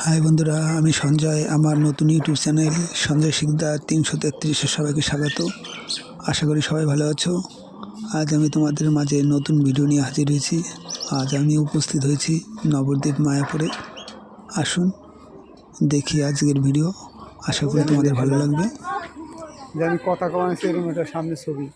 High বন্ধুরা, আমি সঞ্জয়, আমার নতুন ইউটিউব চ্যানেল সঞ্জয় শিকদার তিনশো তেত্রিশে সবাইকে স্বাগত। আশা করি সবাই ভালো আছো। আজ আমি তোমাদের মাঝে নতুন ভিডিও নিয়ে হাজির হয়েছি। আজ আমি উপস্থিত হয়েছি নবদ্বীপ মায়াপুরে। আসুন, দেখি আজকের ভিডিও। আশা করি তোমাদের ভালো লাগবে। যে আমি কথা কমাইছি এরকম একটা সামনে ছবি।